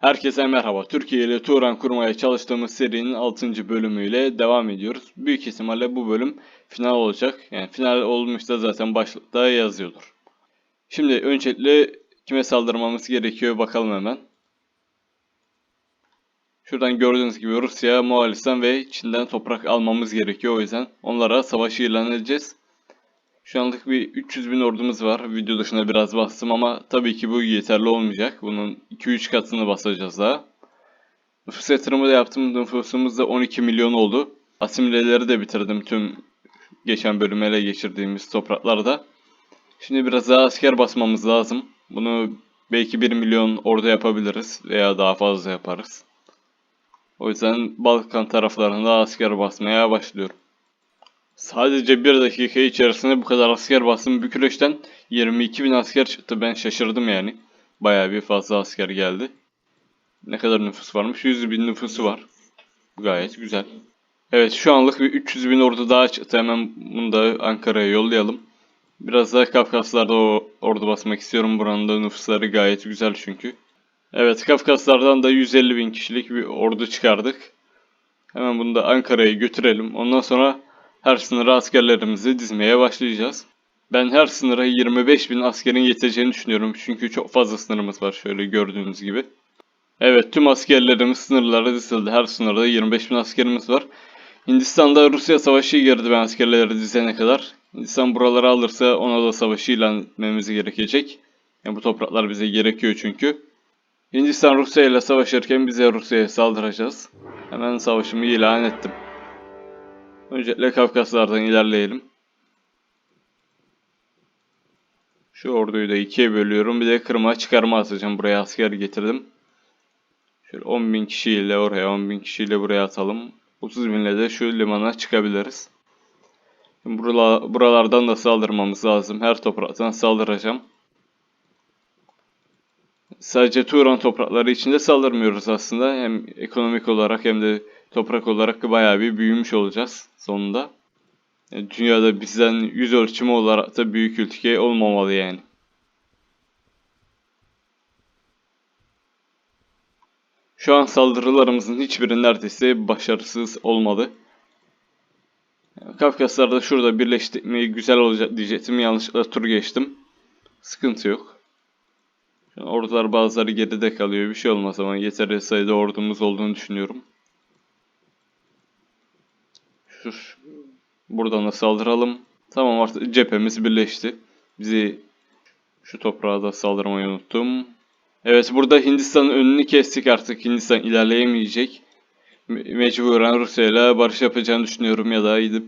Herkese merhaba. Türkiye ile Turan kurmaya çalıştığımız serinin 6. bölümüyle devam ediyoruz. Büyük ihtimalle bu bölüm final olacak. Yani final olmuşsa zaten başlıkta yazıyordur. Şimdi öncelikle kime saldırmamız gerekiyor bakalım hemen. Şuradan gördüğünüz gibi Rusya, Moğolistan ve Çin'den toprak almamız gerekiyor. O yüzden onlara savaşı ilan edeceğiz. Şu anlık bir 300 bin ordumuz var. Video dışında biraz bastım ama tabii ki bu yeterli olmayacak. Bunun 2-3 katını basacağız daha. Nüfus yatırımı da yaptım. Nüfusumuz da 12 milyon oldu. Asimileleri de bitirdim tüm geçen bölüm ele geçirdiğimiz topraklarda. Şimdi biraz daha asker basmamız lazım. Bunu belki 1 milyon orada yapabiliriz veya daha fazla yaparız. O yüzden Balkan taraflarında asker basmaya başlıyorum. Sadece bir dakika içerisinde bu kadar asker bastım. Bükreş'ten 22 bin asker çıktı. Ben şaşırdım yani. Bayağı bir fazla asker geldi. Ne kadar nüfus varmış? 100 bin nüfusu var. Gayet güzel. Evet şu anlık bir 300 bin ordu daha çıktı. Hemen bunu da Ankara'ya yollayalım. Biraz daha Kafkaslar'da o ordu basmak istiyorum. Buranın da nüfusları gayet güzel çünkü. Evet Kafkaslardan da 150 bin kişilik bir ordu çıkardık. Hemen bunu da Ankara'ya götürelim. Ondan sonra her sınıra askerlerimizi dizmeye başlayacağız. Ben her sınıra 25 bin askerin yeteceğini düşünüyorum. Çünkü çok fazla sınırımız var şöyle gördüğünüz gibi. Evet tüm askerlerimiz sınırlara dizildi. Her sınırda 25 bin askerimiz var. Hindistan'da Rusya savaşı girdi ben askerleri dizene kadar. Hindistan buraları alırsa ona da savaşı ilan etmemiz gerekecek. Yani bu topraklar bize gerekiyor çünkü. Hindistan Rusya ile savaşırken bize Rusya'ya saldıracağız. Hemen savaşımı ilan ettim. Öncelikle Kafkaslardan ilerleyelim. Şu orduyu da ikiye bölüyorum. Bir de Kırım'a çıkarma atacağım. Buraya asker getirdim. Şöyle 10.000 kişiyle oraya 10.000 kişiyle buraya atalım. 30 binle de şu limana çıkabiliriz. Burala- buralardan da saldırmamız lazım. Her topraktan saldıracağım. Sadece Turan toprakları içinde saldırmıyoruz aslında. Hem ekonomik olarak hem de toprak olarak bayağı bir büyümüş olacağız sonunda. Yani dünyada bizden yüz ölçümü olarak da büyük ülke olmamalı yani. Şu an saldırılarımızın hiçbiri neredeyse başarısız olmadı. Kafkaslar'da şurada birleştik mi güzel olacak diyecektim. Yanlışlıkla tur geçtim. Sıkıntı yok. Ordular bazıları geride kalıyor. Bir şey olmaz ama yeterli sayıda ordumuz olduğunu düşünüyorum. Şu- buradan da saldıralım. Tamam artık cephemiz birleşti. Bizi şu toprağa da saldırmayı unuttum. Evet burada Hindistan'ın önünü kestik artık. Hindistan ilerleyemeyecek. Me- Mecburen Rusya ile barış yapacağını düşünüyorum ya da gidip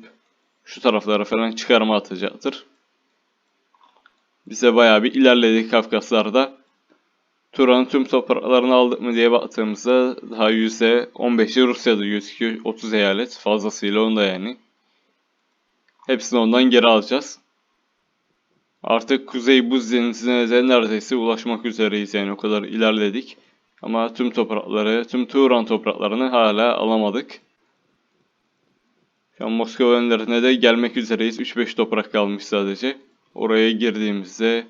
şu taraflara falan çıkarma atacaktır. Bize bayağı bir ilerledik Kafkaslar'da. Turan'ın tüm topraklarını aldık mı diye baktığımızda daha %15'i Rusya'da gözüküyor. 30 eyalet fazlasıyla onda yani. Hepsini ondan geri alacağız. Artık Kuzey Buz Denizi'ne de neredeyse ulaşmak üzereyiz yani o kadar ilerledik. Ama tüm toprakları, tüm Turan topraklarını hala alamadık. Şu an Moskova önlerine de gelmek üzereyiz. 3-5 toprak kalmış sadece. Oraya girdiğimizde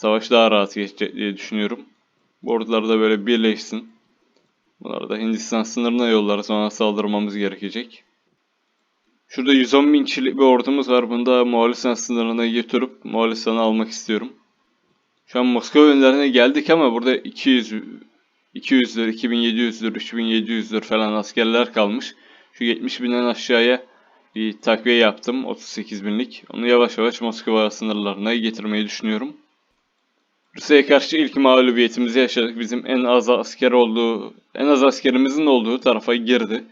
savaş daha rahat geçecek diye düşünüyorum. Bu ordular da böyle birleşsin. Bunları da Hindistan sınırına yollarız. Sonra saldırmamız gerekecek. Şurada 110 bin kişilik bir ordumuz var. Bunu da Moğolistan sınırına götürüp Moğolistan'ı almak istiyorum. Şu an Moskova önlerine geldik ama burada 200 200'dür, 2700'dür, 3700'dür falan askerler kalmış. Şu 70 binden aşağıya bir takviye yaptım. 38 binlik. Onu yavaş yavaş Moskova sınırlarına getirmeyi düşünüyorum. Rusya'ya karşı ilk mağlubiyetimizi yaşadık. Bizim en az asker olduğu, en az askerimizin olduğu tarafa girdi.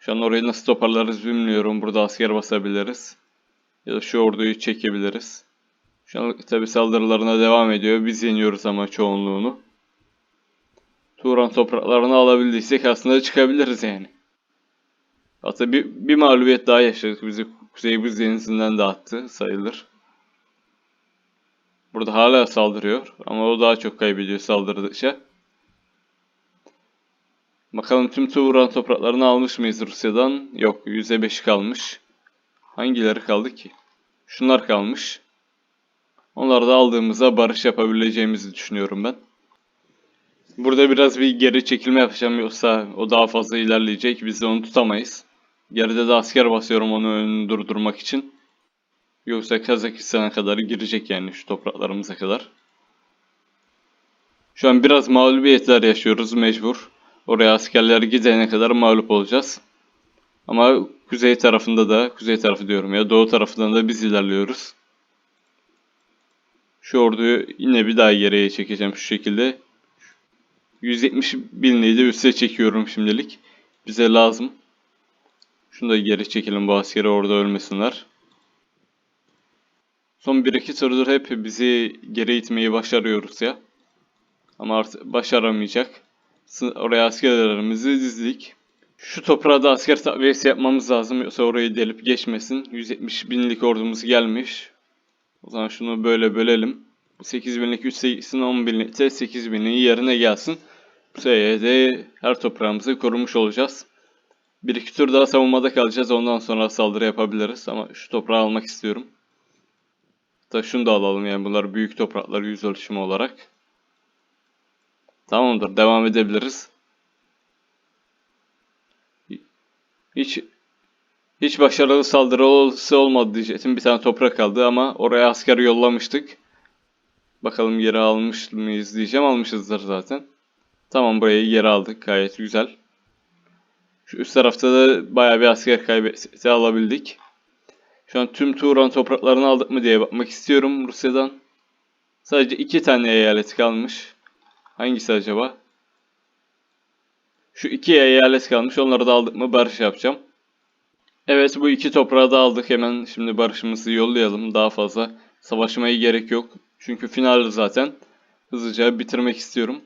Şu an orayı nasıl toparlarız bilmiyorum. Burada asker basabiliriz. Ya da şu orduyu çekebiliriz. Şu an tabi saldırılarına devam ediyor. Biz yeniyoruz ama çoğunluğunu. Turan topraklarını alabildiysek aslında çıkabiliriz yani. Hatta bir, bir mağlubiyet daha yaşadık. Bizi Kuzey Buz Denizi'nden dağıttı sayılır. Burada hala saldırıyor ama o daha çok kaybediyor saldırdıkça. Bakalım tüm Turan topraklarını almış mıyız Rusya'dan? Yok %5 kalmış. Hangileri kaldı ki? Şunlar kalmış. Onları da aldığımızda barış yapabileceğimizi düşünüyorum ben. Burada biraz bir geri çekilme yapacağım yoksa o daha fazla ilerleyecek. Biz de onu tutamayız. Geride de asker basıyorum onu durdurmak için. Yoksa Kazakistan'a kadar girecek yani şu topraklarımıza kadar. Şu an biraz mağlubiyetler yaşıyoruz mecbur. Oraya askerler gidene kadar mağlup olacağız. Ama kuzey tarafında da, kuzey tarafı diyorum ya, doğu tarafından da biz ilerliyoruz. Şu orduyu yine bir daha geriye çekeceğim şu şekilde. 170 binliği de üste çekiyorum şimdilik. Bize lazım. Şunu da geri çekelim bu askeri orada ölmesinler. Son 1-2 turdur hep bizi geri itmeyi başarıyoruz ya. Ama artık başaramayacak. Oraya askerlerimizi dizdik. Şu toprağa da asker takviyesi yapmamız lazım yoksa orayı delip geçmesin. 170 binlik ordumuz gelmiş. O zaman şunu böyle bölelim. Bu 8 binlik 3 8'in 10 binlik de 8 binliği yerine gelsin. Bu sayede her toprağımızı korumuş olacağız. Bir iki tur daha savunmada kalacağız. Ondan sonra saldırı yapabiliriz. Ama şu toprağı almak istiyorum. Hatta şunu da alalım yani bunlar büyük topraklar yüz ölçümü olarak. Tamamdır devam edebiliriz. Hiç hiç başarılı saldırı olsa olmadı diyecektim. Bir tane toprak kaldı ama oraya asker yollamıştık. Bakalım geri almış mıyız diyeceğim. Almışızdır zaten. Tamam burayı geri aldık. Gayet güzel. Şu üst tarafta da bayağı bir asker kaybetti alabildik. Şu an tüm Turan topraklarını aldık mı diye bakmak istiyorum Rusya'dan. Sadece iki tane eyalet kalmış. Hangisi acaba? Şu iki eyalet kalmış. Onları da aldık mı barış yapacağım. Evet bu iki toprağı da aldık. Hemen şimdi barışımızı yollayalım. Daha fazla savaşmaya gerek yok. Çünkü final zaten. Hızlıca bitirmek istiyorum.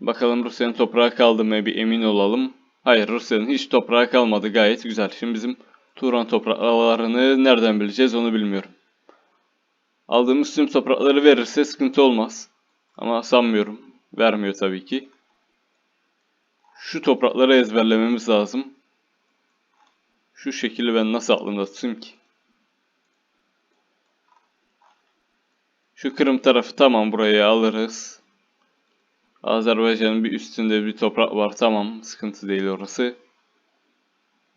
Bakalım Rusya'nın toprağı kaldı mı bir emin olalım. Hayır Rusya'nın hiç toprağı kalmadı. Gayet güzel. Şimdi bizim Turan topraklarını nereden bileceğiz onu bilmiyorum. Aldığımız tüm toprakları verirse sıkıntı olmaz. Ama sanmıyorum. Vermiyor tabii ki. Şu toprakları ezberlememiz lazım. Şu şekilde ben nasıl aklımda tutayım ki? Şu Kırım tarafı tamam burayı alırız. Azerbaycan'ın bir üstünde bir toprak var tamam sıkıntı değil orası.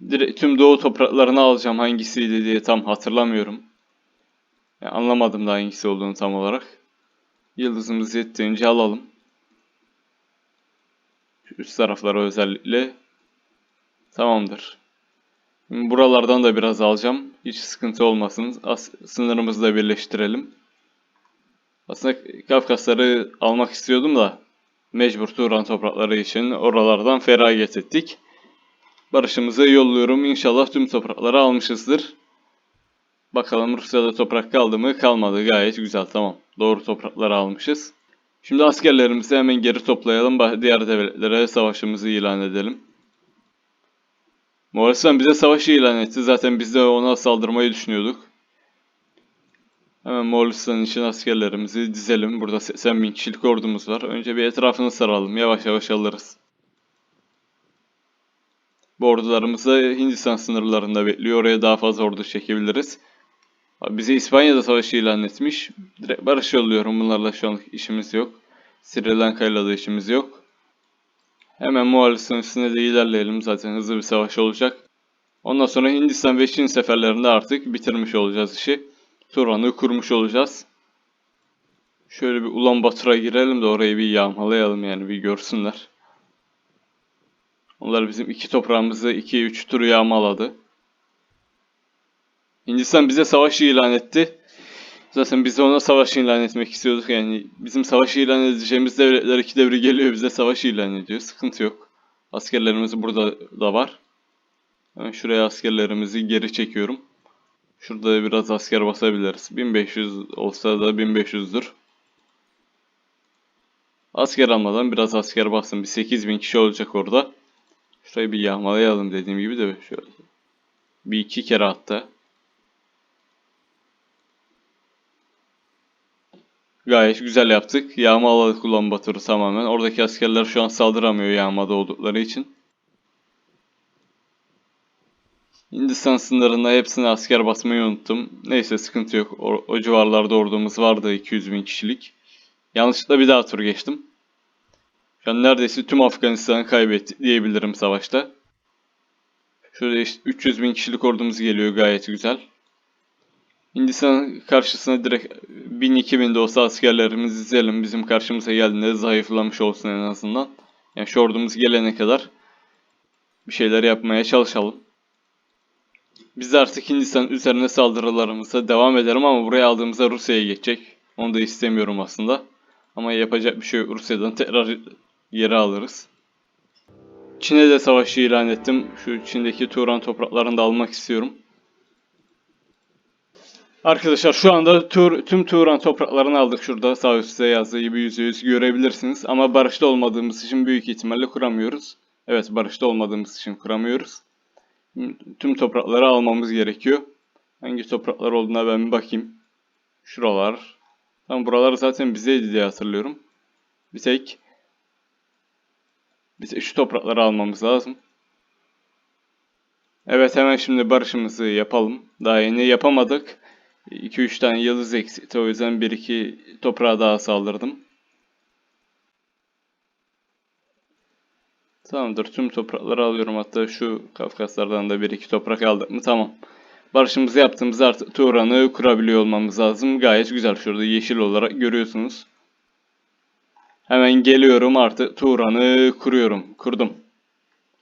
Direkt tüm doğu topraklarını alacağım hangisiydi diye tam hatırlamıyorum. Yani anlamadım da hangisi olduğunu tam olarak. Yıldızımız yettiğince alalım. Şu üst taraflara özellikle. Tamamdır. Şimdi buralardan da biraz alacağım. Hiç sıkıntı olmasın. As sınırımızı da birleştirelim. Aslında Kafkasları almak istiyordum da mecbur Turan toprakları için oralardan feragat ettik. Barışımızı yolluyorum. İnşallah tüm toprakları almışızdır. Bakalım Rusya'da toprak kaldı mı? Kalmadı. Gayet güzel. Tamam. Doğru toprakları almışız. Şimdi askerlerimizi hemen geri toplayalım. Diğer devletlere savaşımızı ilan edelim. Moğolistan bize savaşı ilan etti. Zaten biz de ona saldırmayı düşünüyorduk. Hemen Moğolistan için askerlerimizi dizelim. Burada 80 bin kişilik ordumuz var. Önce bir etrafını saralım. Yavaş yavaş alırız. Bu ordularımız da Hindistan sınırlarında bekliyor. Oraya daha fazla ordu çekebiliriz. Bize İspanya'da savaşı ilan etmiş. Direkt barış yolluyorum. Bunlarla şu anlık işimiz yok. Sri Lanka'yla da işimiz yok. Hemen Moğolistan üstüne de ilerleyelim. Zaten hızlı bir savaş olacak. Ondan sonra Hindistan ve Çin seferlerinde artık bitirmiş olacağız işi. Turan'ı kurmuş olacağız. Şöyle bir Ulan Batur'a girelim de orayı bir yağmalayalım yani bir görsünler. Onlar bizim iki toprağımızı 2-3 tur yağmaladı. Hindistan bize savaş ilan etti. Zaten biz de ona savaş ilan etmek istiyorduk yani. Bizim savaş ilan edeceğimiz devletler iki devri geliyor bize savaş ilan ediyor. Sıkıntı yok. Askerlerimiz burada da var. Hemen şuraya askerlerimizi geri çekiyorum. Şurada da biraz asker basabiliriz. 1500 olsa da 1500'dür. Asker almadan biraz asker basın. Bir 8000 kişi olacak orada. Şurayı bir yağmalayalım dediğim gibi de şöyle. Bir iki kere hatta. Gayet güzel yaptık. Yağmaladık Ulan Batur'u tamamen. Oradaki askerler şu an saldıramıyor yağmada oldukları için. Hindistan sınırında hepsine asker basmayı unuttum. Neyse sıkıntı yok. O, o civarlarda ordumuz vardı 200 bin kişilik. Yanlışlıkla bir daha tur geçtim. An neredeyse tüm Afganistan'ı kaybettik diyebilirim savaşta. Şöyle işte 300 bin kişilik ordumuz geliyor gayet güzel. Hindistan karşısına direkt 1000-2000 de olsa askerlerimizi dizelim. Bizim karşımıza geldiğinde zayıflamış olsun en azından. Yani şu ordumuz gelene kadar bir şeyler yapmaya çalışalım. Biz artık Hindistan üzerine saldırılarımıza devam ederim ama buraya aldığımızda Rusya'ya geçecek. Onu da istemiyorum aslında. Ama yapacak bir şey. Rusya'dan tekrar geri alırız. Çin'e de savaşı ilan ettim. Şu Çin'deki Turan topraklarını da almak istiyorum. Arkadaşlar şu anda tur, tüm Turan topraklarını aldık şurada sağ üstte yazdığı gibi yüzde yüz görebilirsiniz. Ama barışta olmadığımız için büyük ihtimalle kuramıyoruz. Evet barışta olmadığımız için kuramıyoruz. Tüm toprakları almamız gerekiyor. Hangi topraklar olduğuna ben bir bakayım. Şuralar. Tam buralar zaten bizeydi diye hatırlıyorum. Bir tek biz şu toprakları almamız lazım. Evet hemen şimdi barışımızı yapalım. Daha yeni yapamadık. 2-3 tane yıldız eksikti o yüzden 1-2 toprağa daha saldırdım. Tamamdır tüm toprakları alıyorum hatta şu Kafkaslardan da 1-2 toprak aldık mı tamam. Barışımızı yaptığımızda artık Turan'ı kurabiliyor olmamız lazım. Gayet güzel şurada yeşil olarak görüyorsunuz. Hemen geliyorum artık Turan'ı kuruyorum. Kurdum.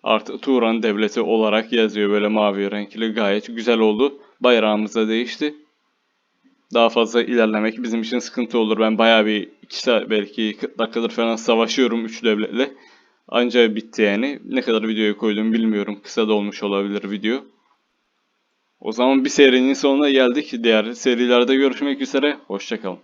Artık Turan devleti olarak yazıyor böyle mavi renkli gayet güzel oldu. Bayrağımız da değişti. Daha fazla ilerlemek bizim için sıkıntı olur. Ben bayağı bir 2 saat belki 40 dakikadır falan savaşıyorum 3 devletle. Anca bitti yani. Ne kadar videoyu koydum bilmiyorum. Kısa da olmuş olabilir video. O zaman bir serinin sonuna geldik. Diğer serilerde görüşmek üzere. Hoşçakalın.